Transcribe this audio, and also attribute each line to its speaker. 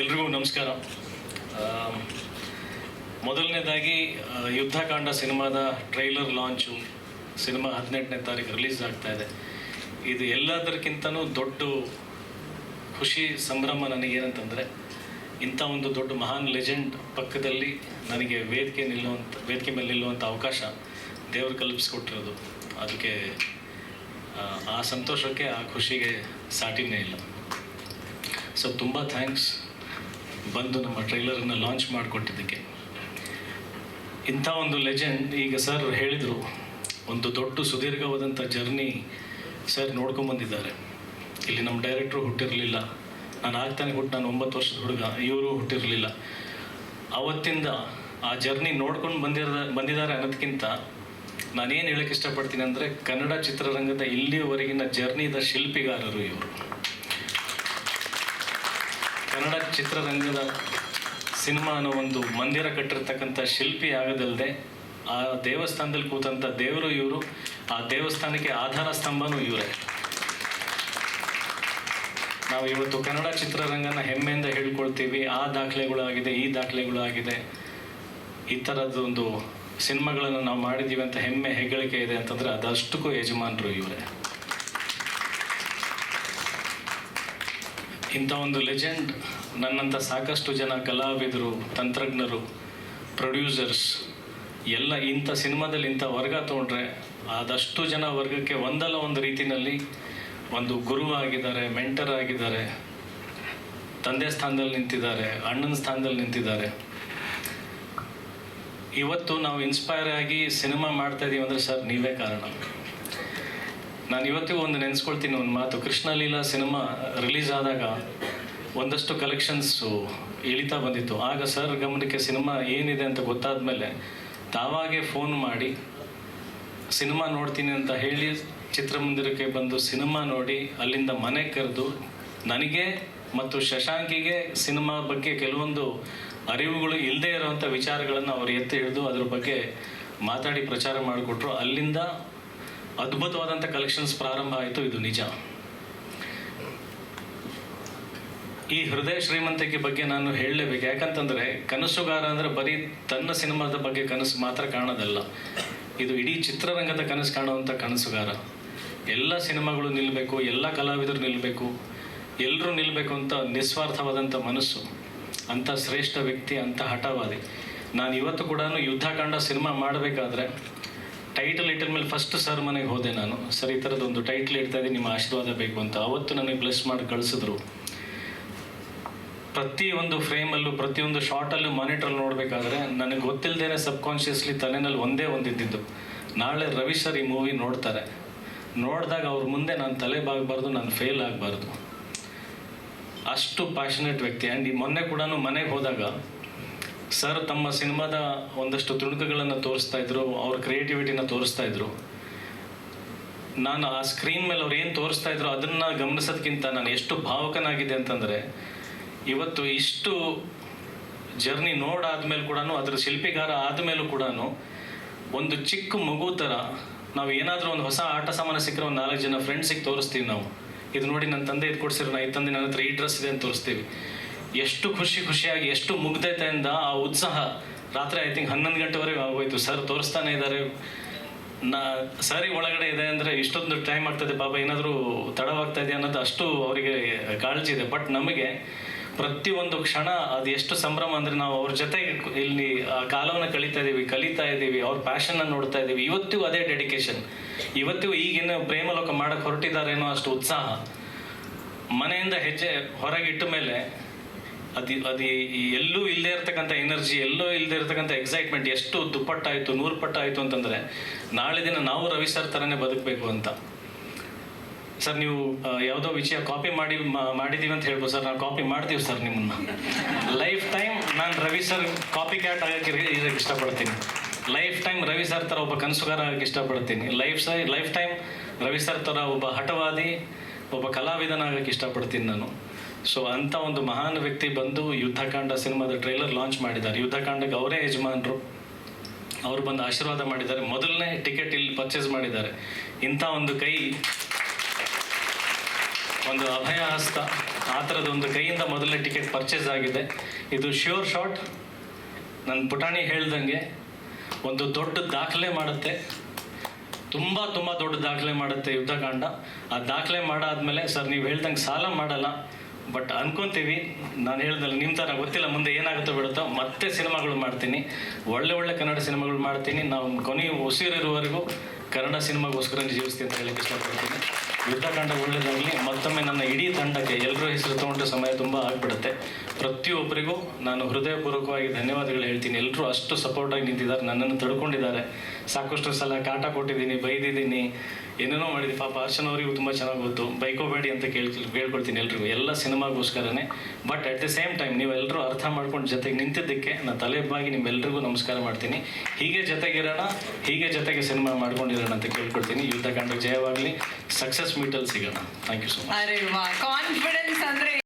Speaker 1: ಎಲ್ರಿಗೂ ನಮಸ್ಕಾರ. ಮೊದಲನೇದಾಗಿ ಯುದ್ಧಕಾಂಡ ಸಿನಿಮಾದ ಟ್ರೈಲರ್ ಲಾಂಚು ಸಿನಿಮಾ ಹದಿನೆಂಟನೇ ತಾರೀಕು ರಿಲೀಸ್ ಆಗ್ತಾ ಇದೆ. ಇದು ಎಲ್ಲದಕ್ಕಿಂತನೂ ದೊಡ್ಡ ಖುಷಿ, ಸಂಭ್ರಮ ನನಗೇನಂತಂದರೆ, ಇಂಥ ಒಂದು ದೊಡ್ಡ ಮಹಾನ್ ಲೆಜೆಂಡ್ ಪಕ್ಕದಲ್ಲಿ ನನಗೆ ವೇದಿಕೆ ನಿಲ್ಲುವಂಥ ವೇದಿಕೆ ಮೇಲೆ ನಿಲ್ಲುವಂಥ ಅವಕಾಶ ದೇವರು ಕಲ್ಪಿಸ್ಕೊಟ್ಟಿರೋದು. ಅದಕ್ಕೆ, ಆ ಸಂತೋಷಕ್ಕೆ, ಆ ಖುಷಿಗೆ ಸಾಟಿನೇ ಇಲ್ಲ. ಸೊ ತುಂಬ ಥ್ಯಾಂಕ್ಸ್ ಬಂದು ನಮ್ಮ ಟ್ರೈಲರನ್ನು ಲಾಂಚ್ ಮಾಡಿಕೊಟ್ಟಿದ್ದಕ್ಕೆ. ಇಂಥ ಒಂದು ಲೆಜೆಂಡ್ ಈಗ ಸರ್ ಹೇಳಿದರು, ಒಂದು ದೊಡ್ಡ ಸುದೀರ್ಘವಾದಂಥ ಜರ್ನಿ ಸರ್ ನೋಡ್ಕೊಂಬಂದಿದ್ದಾರೆ ಇಲ್ಲಿ ನಮ್ಮ ಡೈರೆಕ್ಟ್ರು ಹುಟ್ಟಿರಲಿಲ್ಲ. ನಾನು ಆಗ್ತಾನೆ ಹುಟ್ಟು ನಾನು ಒಂಬತ್ತು ವರ್ಷದ ಹುಡುಗ, ಇವರು ಹುಟ್ಟಿರಲಿಲ್ಲ. ಅವತ್ತಿಂದ ಆ ಜರ್ನಿ ನೋಡ್ಕೊಂಡು ಬಂದಿರ ಬಂದಿದ್ದಾರೆ ಅನ್ನೋದಕ್ಕಿಂತ ನಾನೇನು ಹೇಳಕ್ಕೆ ಇಷ್ಟಪಡ್ತೀನಿ ಅಂದರೆ ಕನ್ನಡ ಚಿತ್ರರಂಗದ ಇಲ್ಲಿಯವರೆಗಿನ ಜರ್ನಿದ ಶಿಲ್ಪಿಗಾರರು ಇವರು. ಕನ್ನಡ ಚಿತ್ರರಂಗದ ಸಿನಿಮಾ ಅನ್ನೋ ಒಂದು ಮಂದಿರ ಕಟ್ಟಿರ್ತಕ್ಕಂಥ ಶಿಲ್ಪಿ ಆಗದಲ್ಲದೆ ಆ ದೇವಸ್ಥಾನದಲ್ಲಿ ಕೂತಂಥ ದೇವರು ಇವರು, ಆ ದೇವಸ್ಥಾನಕ್ಕೆ ಆಧಾರ ಸ್ತಂಭನೂ ಇವರೇ. ನಾವು ಇವತ್ತು ಕನ್ನಡ ಚಿತ್ರರಂಗನ ಹೆಮ್ಮೆಯಿಂದ ಹೇಳ್ಕೊಳ್ತೀವಿ, ಆ ದಾಖಲೆಗಳಾಗಿದೆ, ಈ ದಾಖಲೆಗಳಾಗಿದೆ, ಈ ಥರದ್ದೊಂದು ಸಿನಿಮಾಗಳನ್ನು ನಾವು ಮಾಡಿದ್ದೀವಿ ಅಂತ ಹೆಮ್ಮೆ, ಹೆಗ್ಗಳಿಕೆ ಇದೆ ಅಂತಂದರೆ ಅದಷ್ಟಕ್ಕೂ ಯಜಮಾನರು ಇವರೇ. ಇಂಥ ಒಂದು ಲೆಜೆಂಡ್ ನನ್ನಂಥ ಸಾಕಷ್ಟು ಜನ ಕಲಾವಿದರು, ತಂತ್ರಜ್ಞರು, ಪ್ರೊಡ್ಯೂಸರ್ಸ್ ಎಲ್ಲ ಇಂಥ ಸಿನಿಮಾದಲ್ಲಿ ಇಂಥ ವರ್ಗ ತೊಗೊಂಡ್ರೆ ಆದಷ್ಟು ಜನ ವರ್ಗಕ್ಕೆ ಒಂದಲ್ಲ ಒಂದು ರೀತಿಯಲ್ಲಿ ಒಂದು ಗುರು ಆಗಿದ್ದಾರೆ ಮೆಂಟರ್ ಆಗಿದ್ದಾರೆ, ತಂದೆ ಸ್ಥಾನದಲ್ಲಿ ನಿಂತಿದ್ದಾರೆ, ಅಣ್ಣನ ಸ್ಥಾನದಲ್ಲಿ ನಿಂತಿದ್ದಾರೆ. ಇವತ್ತು ನಾವು ಇನ್ಸ್ಪೈರ್ ಆಗಿ ಸಿನಿಮಾ ಮಾಡ್ತಾ ಇದ್ದೀವಿ ಅಂದರೆ ಸರ್ ನೀವೇ ಕಾರಣ. ನಾನು ಇವತ್ತಿಗೂ ಒಂದು ನೆನೆಸ್ಕೊಳ್ತೀನಿ ಒಂದು ಮಾತು. ಕೃಷ್ಣಲೀಲಾ ಸಿನಿಮಾ ರಿಲೀಸ್ ಆದಾಗ ಒಂದಷ್ಟು ಕಲೆಕ್ಷನ್ಸು ಇಳಿತಾ ಬಂದಿತ್ತು. ಆಗ ಸರ್ ಗಮನಕ್ಕೆ ಸಿನಿಮಾ ಏನಿದೆ ಅಂತ ಗೊತ್ತಾದ ಮೇಲೆ ತಾವಾಗೆ ಫೋನ್ ಮಾಡಿ, ಸಿನಿಮಾ ನೋಡ್ತೀನಿ ಅಂತ ಹೇಳಿ ಚಿತ್ರಮಂದಿರಕ್ಕೆ ಬಂದು ಸಿನಿಮಾ ನೋಡಿ ಅಲ್ಲಿಂದ ಮನೆ ಕರೆದು ನನಗೆ ಮತ್ತು ಶಶಾಂಕಿಗೆ ಸಿನಿಮಾ ಬಗ್ಗೆ ಕೆಲವೊಂದು ಅರಿವುಗಳು ಇಲ್ಲದೆ ಇರುವಂಥ ವಿಚಾರಗಳನ್ನು ಅವರು ಎತ್ತಿ ಹಿಡಿದು ಅದ್ರ ಬಗ್ಗೆ ಮಾತಾಡಿ ಪ್ರಚಾರ ಮಾಡಿಕೊಟ್ರು. ಅಲ್ಲಿಂದ ಅದ್ಭುತವಾದಂಥ ಕಲೆಕ್ಷನ್ಸ್ ಪ್ರಾರಂಭ ಆಯಿತು, ಇದು ನಿಜ. ಈ ಹೃದಯ ಶ್ರೀಮಂತಿಕೆ ಬಗ್ಗೆ ನಾನು ಹೇಳಲೇಬೇಕು. ಯಾಕಂತಂದರೆ, ಕನಸುಗಾರ ಅಂದರೆ ಬರೀ ತನ್ನ ಸಿನಿಮಾದ ಬಗ್ಗೆ ಕನಸು ಮಾತ್ರ ಕಾಣೋದಲ್ಲ. ಇದು ಇಡೀ ಚಿತ್ರರಂಗದ ಕನಸು ಕಾಣುವಂಥ ಕನಸುಗಾರ. ಎಲ್ಲ ಸಿನಿಮಾಗಳು ನಿಲ್ಲಬೇಕು ಎಲ್ಲ ಕಲಾವಿದರು ನಿಲ್ಲಬೇಕು ಎಲ್ಲರೂ ನಿಲ್ಲಬೇಕು ಅಂತ ನಿಸ್ವಾರ್ಥವಾದಂಥ ಮನಸ್ಸು. ಅಂಥ ಶ್ರೇಷ್ಠ ವ್ಯಕ್ತಿ, ಅಂಥ ಹಠವಾದಿ. ನಾನು ಇವತ್ತು ಕೂಡ ಯುದ್ಧಕಾಂಡ ಸಿನಿಮಾ ಮಾಡಬೇಕಾದ್ರೆ ಟೈಟಲ್ ಇಟ್ಟ ಮೇಲೆ ಫಸ್ಟ್ ಸರ್ ಮನೆಗೆ ಹೋದೆ ನಾನು. ಸರ್ ಈ ಥರದೊಂದು ಟೈಟ್ಲ್ ಇಡ್ತಾ ಇದ್ದೀನಿ, ನಿಮ್ಮ ಆಶೀರ್ವಾದ ಬೇಕು ಅಂತ. ಅವತ್ತು ನನಗೆ ಬ್ಲೆಸ್ ಮಾಡಿ ಕಳಿಸಿದ್ರು. ಪ್ರತಿಯೊಂದು ಫ್ರೇಮಲ್ಲೂ ಪ್ರತಿಯೊಂದು ಶಾರ್ಟಲ್ಲೂ ಮಾನಿಟ್ರಲ್ಲಿ ನೋಡಬೇಕಾದ್ರೆ ನನಗೆ ಗೊತ್ತಿಲ್ಲದೇನೆ ಸಬ್ಕಾನ್ಷಿಯಸ್ಲಿ ತಲೆನಲ್ಲಿ ಒಂದೇ ಒಂದಿದ್ದಿದ್ದು ನಾಳೆ ರವಿ ಸರ್ ಈ ಮೂವಿ ನೋಡ್ತಾರೆ. ನೋಡಿದಾಗ ಅವ್ರ ಮುಂದೆ ನಾನು ತಲೆ ಬಾಗಬಾರ್ದು, ನಾನು ಫೇಲ್ ಆಗಬಾರ್ದು. ಅಷ್ಟು ಪ್ಯಾಷನೇಟ್ ವ್ಯಕ್ತಿ. ಆ್ಯಂಡ್ ಈ ಮೊನ್ನೆ ಕೂಡ ಮನೆಗೆ ಹೋದಾಗ ಸರ್ ತಮ್ಮ ಸಿನಿಮಾದ ಒಂದಷ್ಟು ತುಣುಕುಗಳನ್ನು ತೋರಿಸ್ತಾ ಇದ್ರು, ಅವ್ರ ಕ್ರಿಯೇಟಿವಿಟಿನ ತೋರಿಸ್ತಾ ಇದ್ರು. ನಾನು ಆ ಸ್ಕ್ರೀನ್ ಮೇಲೆ ಅವ್ರು ಏನು ತೋರಿಸ್ತಾ ಇದ್ರು ಅದನ್ನ ಗಮನಿಸೋದಕ್ಕಿಂತ ನಾನು ಎಷ್ಟು ಭಾವಕನಾಗಿದೆ ಅಂತಂದರೆ, ಇವತ್ತು ಇಷ್ಟು ಜರ್ನಿ ನೋಡಾದ್ಮೇಲೆ ಕೂಡ ಅದ್ರ ಶಿಲ್ಪಿಗಾರ ಆದಮೇಲೂ ಕೂಡ ಒಂದು ಚಿಕ್ಕ ಮಗು ಥರ ನಾವು ಏನಾದರೂ ಒಂದು ಹೊಸ ಆಟ ಸಾಮಾನು ಸಿಕ್ಕರೆ ಒಂದು ನಾಲ್ಕು ಜನ ಫ್ರೆಂಡ್ಸಿಗೆ ತೋರಿಸ್ತೀವಿ ನಾವು. ಇದು ನೋಡಿ ನನ್ನ ತಂದೆ ಇದು ಕೊಡ್ಸಿರೋ, ನಾ ಈ ತಂದೆ ನನ್ನ ಹತ್ರ ಈ ಡ್ರೆಸ್ ಇದೆ ಅಂತ ತೋರಿಸ್ತೀವಿ. ಎಷ್ಟು ಖುಷಿ ಖುಷಿಯಾಗಿ ಎಷ್ಟು ಮುಗ್ಧತೆಯಿಂದ ಆ ಉತ್ಸಾಹ. ರಾತ್ರಿ ಐ ತಿಂಕ್ ಹನ್ನೊಂದು ಗಂಟೆವರೆಗೆ ಆಗೋಯ್ತು. ಸರ್ ತೋರಿಸ್ತಾನೆ ಇದ್ದಾರೆ. ನಾ, ಸರಿ ಒಳಗಡೆ ಇದೆ ಅಂದರೆ ಇಷ್ಟೊಂದು ಟೈಮ್ ಆಗ್ತದೆ. ಪಾಪ ಏನಾದರೂ ತಡವಾಗ್ತಾ ಇದೆ ಅನ್ನೋದು ಅಷ್ಟು ಅವರಿಗೆ ಕಾಳಜಿ ಇದೆ. ಬಟ್ ನಮಗೆ ಪ್ರತಿಯೊಂದು ಕ್ಷಣ ಅದು ಎಷ್ಟು ಸಂಭ್ರಮ ಅಂದರೆ ನಾವು ಅವ್ರ ಜೊತೆ ಇಲ್ಲಿ, ಆ ಕಾಲವನ್ನು ಕಳೀತಾ ಇದ್ದೀವಿ ಕಲಿತಾ ಇದ್ದೀವಿ ಅವ್ರ ಪ್ಯಾಷನ್ನ ನೋಡ್ತಾ ಇದ್ದೀವಿ ಇವತ್ತಿಗೂ ಅದೇ ಡೆಡಿಕೇಶನ್ ಇವತ್ತಿಗೂ ಈಗಿನ ಪ್ರೇಮಲೋಕ ಮಾಡಕ್ಕೆ ಹೊರಟಿದ್ದಾರೇನೋ ಅಷ್ಟು ಉತ್ಸಾಹ. ಮನೆಯಿಂದ ಹೆಜ್ಜೆ ಹೊರಗಿಟ್ಟ ಮೇಲೆ ಅದು ಅದು ಎಲ್ಲೂ ಇಲ್ಲದೆ ಇರ್ತಕ್ಕಂಥ ಎನರ್ಜಿ ಎಲ್ಲೂ ಇಲ್ಲದೆ ಇರ್ತಕ್ಕಂಥ ಎಕ್ಸೈಟ್ಮೆಂಟ್ ಎಷ್ಟು ದುಪ್ಪಟ್ಟಾಯಿತು, ನೂರು ಪಟ್ಟಾಯಿತು ಅಂತಂದರೆ, ನಾಳೆ ದಿನ ನಾವು ರವಿ ಸರ್ ಥರನೇ ಬದುಕಬೇಕು ಅಂತ. ಸರ್ ನೀವು ಯಾವುದೋ ವಿಷಯ ಕಾಪಿ ಮಾಡಿ ಮಾಡಿದ್ದೀವಿ ಅಂತ ಹೇಳ್ಬೋದು ಸರ್ ನಾವು ಕಾಪಿ ಮಾಡ್ತೀವಿ ಸರ್ ನಿಮ್ಮನ್ನ. ಲೈಫ್ ಟೈಮ್ ನಾನು ರವಿ ಸರ್ ಕಾಪಿ ಕ್ಯಾಟ್ ಆಗೋಕ್ಕೆ ಇರೋಕ್ಕೆ ಇಷ್ಟಪಡ್ತೀನಿ. ಲೈಫ್ ಟೈಮ್ ರವಿ ಸರ್ ಥರ ಒಬ್ಬ ಕನಸುಗಾರ ಆಗಕ್ಕೆ ಇಷ್ಟಪಡ್ತೀನಿ. ಲೈಫ್ ಸೈ ಲೈಫ್ ಟೈಮ್ ರವಿ ಸರ್ ಥರ ಒಬ್ಬ ಹಠವಾದಿ, ಒಬ್ಬ ಕಲಾವಿದನಾಗಕ್ಕೆ ಇಷ್ಟಪಡ್ತೀನಿ ನಾನು. ಸೊ ಅಂತ ಒಂದು ಮಹಾನ್ ವ್ಯಕ್ತಿ ಬಂದು ಯುದ್ಧಕಾಂಡ ಸಿನಿಮಾದ ಟ್ರೈಲರ್ ಲಾಂಚ್ ಮಾಡಿದ್ದಾರೆ. ಯುದ್ಧಕಾಂಡಕ್ಕೆ ಅವರೇ ಯಜಮಾನರು. ಅವರು ಬಂದು ಆಶೀರ್ವಾದ ಮಾಡಿದ್ದಾರೆ. ಮೊದಲನೇ ಟಿಕೆಟ್ ಇಲ್ಲಿ ಪರ್ಚೇಸ್ ಮಾಡಿದ್ದಾರೆ. ಇಂಥ ಒಂದು ಕೈ, ಒಂದು ಅಭಯ ಹಸ್ತ ಆ ಥರದೊಂದು ಕೈಯಿಂದ ಮೊದಲನೇ ಟಿಕೆಟ್ ಪರ್ಚೇಸ್ ಆಗಿದೆ. ಇದು ಶ್ಯೂರ್ ಶಾಟ್ ನನ್ನ ಪುಟಾಣಿ ಹೇಳ್ದಂಗೆ ಒಂದು ದೊಡ್ಡ ದಾಖಲೆ ಮಾಡುತ್ತೆ. ತುಂಬ ತುಂಬ ದೊಡ್ಡ ದಾಖಲೆ ಮಾಡುತ್ತೆ ಯುದ್ಧಕಾಂಡ. ಆ ದಾಖಲೆ ಮಾಡಾದ್ಮೇಲೆ, ಸರ್, ನೀವು ಹೇಳ್ದಂಗೆ ಸಾಲ ಮಾಡಲ್ಲ. ಬಟ್ ಅನ್ಕೊಂತೀವಿ. ನಾನು ಹೇಳ್ದಲ್ಲ ನಿಮ್ಮ ಥರ ಗೊತ್ತಿಲ್ಲ ಮುಂದೆ ಏನಾಗುತ್ತೋ ಬಿಡುತ್ತೋ, ಮತ್ತೆ ಸಿನಿಮಾಗಳು ಮಾಡ್ತೀನಿ. ಒಳ್ಳೆ ಒಳ್ಳೆ ಕನ್ನಡ ಸಿನಿಮಾಗಳು ಮಾಡ್ತೀನಿ. ನಾವು ಕೊನೆಯ ಉಸಿರಿರುವವರೆಗೂ ಕನ್ನಡ ಸಿನಿಮಾಗೋಸ್ಕರ ಜೀವಿಸ್ತೀನಿ ಅಂತ ಹೇಳಕ್ಕೆ ಇಷ್ಟಪಡ್ತೀನಿ. ಯುದ್ಧಕಾಂಡ ಒಳ್ಳೆಯದಾಗಲಿ ಮತ್ತೊಮ್ಮೆ ನನ್ನ ಇಡೀ ತಂಡಕ್ಕೆ ಎಲ್ಲರೂ ಹೆಸರು ತೊಗೊಂಡ್ರೆ ಸಮಯ ತುಂಬ ಆಗಿಬಿಡುತ್ತೆ. ಪ್ರತಿಯೊಬ್ಬರಿಗೂ ನಾನು ಹೃದಯಪೂರ್ವಕವಾಗಿ ಧನ್ಯವಾದಗಳು ಹೇಳ್ತೀನಿ. ಎಲ್ಲರೂ ಅಷ್ಟು ಸಪೋರ್ಟಾಗಿ ನಿಂತಿದ್ದಾರೆ, ನನ್ನನ್ನು ತಡ್ಕೊಂಡಿದ್ದಾರೆ. ಸಾಕಷ್ಟು ಸಲ ಕಾಟ ಕೊಟ್ಟಿದ್ದೀನಿ, ಬೈದಿದ್ದೀನಿ. ಏನೇನೋ ಮಾಡಿದ್ದೀನಿ. ಪಾಪ ಅರ್ಶನ್ ಅವರಿಗೂ ತುಂಬ ಚೆನ್ನಾಗಿ ಗೊತ್ತು. ಬೈಕೋಬೇಡಿ ಅಂತ ಕೇಳ್ತಿ ಕೇಳ್ಕೊಳ್ತೀನಿ ಎಲ್ರಿಗೂ. ಎಲ್ಲ ಸಿನಿಮಾಗೋಸ್ಕರನೇ. But at the same time ನೀವೆಲ್ಲರೂ ಅರ್ಥ ಮಾಡ್ಕೊಂಡು ಜೊತೆಗೆ ನಿಂತಿದ್ದಕ್ಕೆ ನಾನು ತಲೆಬಾಗಿ ನಿಮ್ಮೆಲ್ಲರಿಗೂ ನಮಸ್ಕಾರ ಮಾಡ್ತೀನಿ. ಹೀಗೆ ಜೊತೆಗಿರೋಣ, ಹೀಗೆ ಜೊತೆಗೆ ಸಿನಿಮಾ ಮಾಡ್ಕೊಂಡಿರೋಣ ಅಂತ ಕೇಳ್ಕೊಳ್ತೀನಿ. ಕಂಡು ಜಯವಾಗಲಿ. ಸಕ್ಸಸ್ ಮೀಟಲ್ಲಿ ಸಿಗೋಣ. Thank you so much
Speaker 2: confidence ಅಂದ್ರೆ